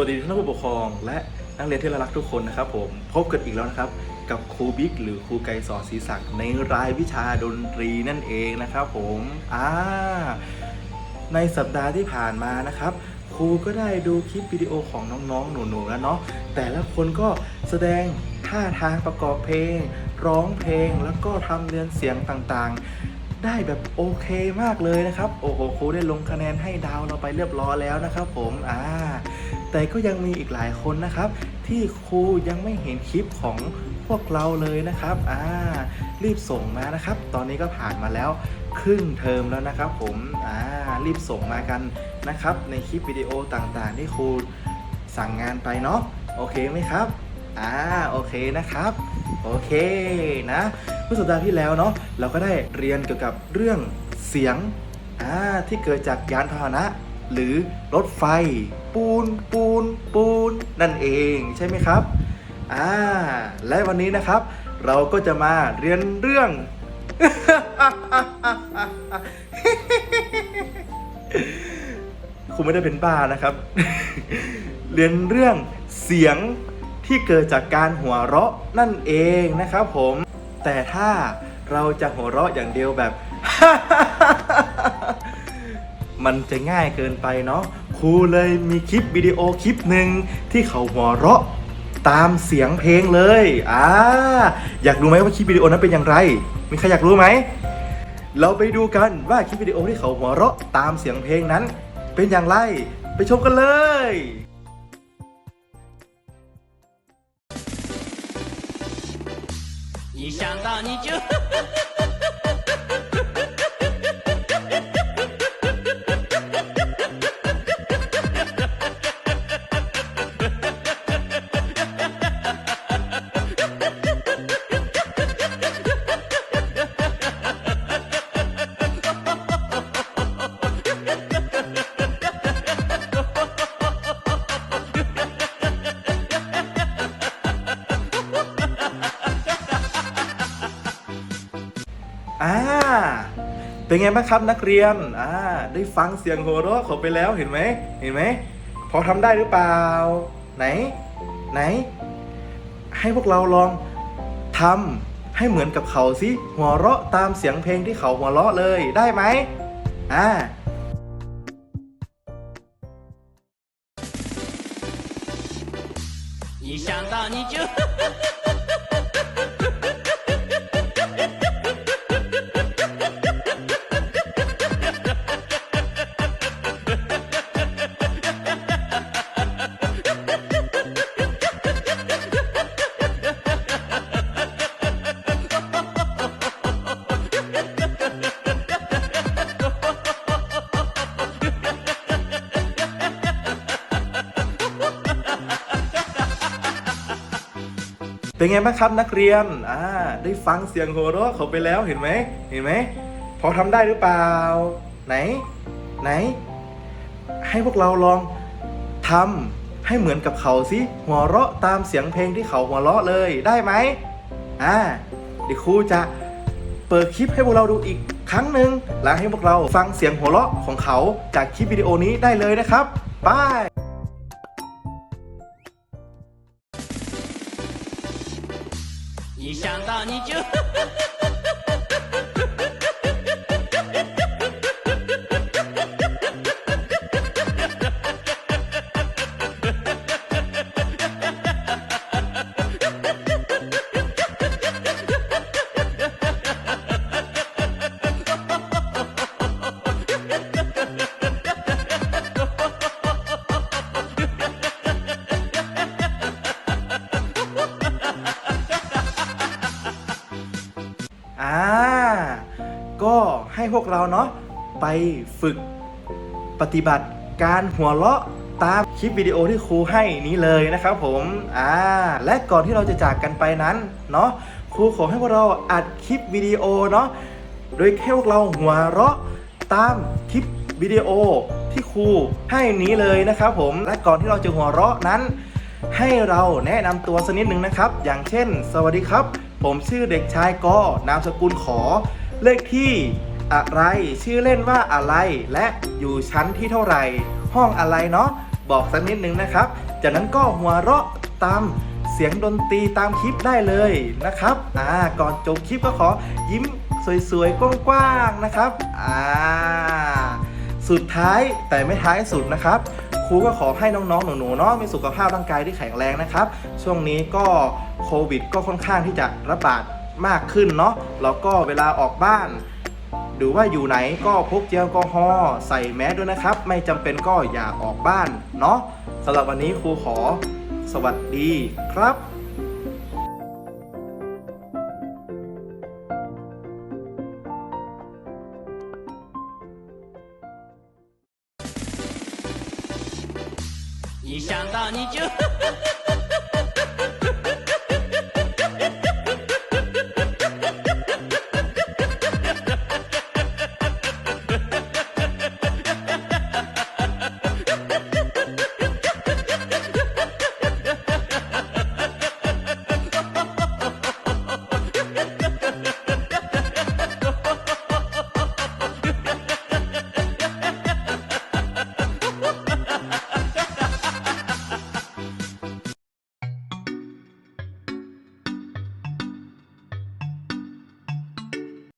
วัสดีท่านผู้ปกครองและนักเรียนที่รักทุกคนนะครับผมพบกันอีกแล้วนะครับ กับครูบิ๊กหรือครูไกรสอนศรีศักดิ์ในรายวิชาดนตรีนั่นเองนะครับผมอ่าในสัปดาห์ที่ผ่านมานะครับ ครูก็ได้ดูคลิปวิดีโอของน้องๆ หนูๆแล้วเนาะแต่ละคนก็แสดงท่าทางประกอบเพลง ร้องเพลงแล้วก็ทำเรียนเสียงต่างๆ ได้แบบโอเคมากเลยนะครับ โอ้โหครูได้ลงคะแนนให้ดาวเราไปเรียบร้อยแล้วนะครับผมอ่า แต่ก็ยังมีอีกหลายคนนะครับ ที่ครูยังไม่เห็นคลิปของพวกเราเลยนะครับอ่ารีบส่งมานะครับ ตอนนี้ก็ผ่านมาแล้วครึ่งเทอมแล้วนะครับ ผมอ่ารีบส่งมากันนะครับ ในคลิปวิดีโอต่างๆ ที่ครูสั่งงานไปเนาะโอเคไหมครับอ่าโอเคนะครับ โอเคนะเมื่อสัปดาห์ที่แล้วเนาะเราก็ได้เรียนเกี่ยวกับเรื่องเสียงอ่าที่เกิดจากยานพาหนะ หรือรถไฟ ปูนปูนปูนนั่นเองใช่ไหมครับอ่าและวันนี้นะครับ เราก็จะมาเรียนเรื่องคงไม่ได้เป็นบ้านะครับ เรียนเรื่องเสียงที่เกิดจากการหัวเราะนั่นเองนะครับผม แต่ถ้าเราจะหัวเราะอย่างเดียวแบบ มันจะง่ายเกินไปเนาะครูเลยมีคลิปวิดีโอคลิปหนึ่งที่เขาหัวเราะตามเสียงเพลงเลยอ่าอยากรู้ไหมว่าคลิปวิดีโอนั้นเป็นอย่างไร มีใครอยากรู้ไหม เราไปดูกันว่าคลิปวิดีโอที่เขาหัวเราะตามเสียงเพลงนั้น เป็นอย่างไร ไปชมกันเลย 一想到你就。 อ่า เป็นไงบ้างครับนักเรียน อ่า ได้ฟังเสียงหัวเราะเขาไปแล้วเห็นไหม เห็นไหม พอทำได้หรือเปล่า ไหน ไหน ให้พวกเราลองทำให้เหมือนกับเขาสิหัวเราะตามเสียงเพลงที่เขาหัวเราะเลย ได้ไหม อ่า 一想到你就。 เป็นไงบ้างครับนักเรียนอ่าได้ฟังเสียงหัวเราะเขาไปแล้วเห็นไหมเห็นไหมพอทำได้หรือเปล่า ไหน ไหน ให้พวกเราลองทำให้เหมือนกับเขาสิหัวเราะตามเสียงเพลงที่เขาหัวเราะเลยได้ไหมอ่าเดี๋ยวครูจะเปิดคลิปให้พวกเราดูอีกครั้งหนึ่งแล้วให้พวกเราฟังเสียงหัวเราะของเขาจากคลิปวิดีโอนี้ได้เลยนะครับไป 一想到你就。ก็ให้พวกเราเนาะไปฝึกปฏิบัติการหัวเราะตามคลิปวิดีโอที่ครูให้นี้เลยนะครับผมอ่าและก่อนที่เราจะจากกันไปนั้นเนาะครูขอให้พวกเราอัดคลิปวิดีโอเนาะโดยให้พวกเราหัวเราะตามคลิปวิดีโอที่ครูให้นี้เลยนะครับผมและก่อนที่เราจะหัวเราะนั้น ให้เราแนะนำตัวสักนิดหนึ่งนะครับ อย่างเช่น สวัสดีครับ ผมชื่อเด็กชายกอนามสกุลขอ เลขที่อะไร ชื่อเล่นว่าอะไร และอยู่ชั้นที่เท่าไหร่ ห้องอะไรเนาะ บอกสักนิดนึงนะครับ จากนั้นก็หัวเราะตามเสียงดนตรีตามคลิปได้เลยนะครับ อ่า ก่อนจบคลิปก็ขอยิ้มสวยๆ กว้างๆ นะครับ อ่า สุดท้ายแต่ไม่ท้ายสุดนะครับ ครูก็ขอให้น้องๆหนูๆเนาะมีสุขภาพร่างกายที่แข็งแรงนะครับ ช่วงนี้ก็โควิด ก็ค่อนข้างที่จะระบาดมากขึ้นเนาะแล้วก็เวลาออกบ้านหรือว่าอยู่ไหนก็พกเจลแอลกอฮอล์ใส่แมสด้วยนะครับ ไม่จำเป็นก็อย่าออกบ้านเนาะสำหรับวันนี้ครูขอสวัสดีครับ 一想到你就。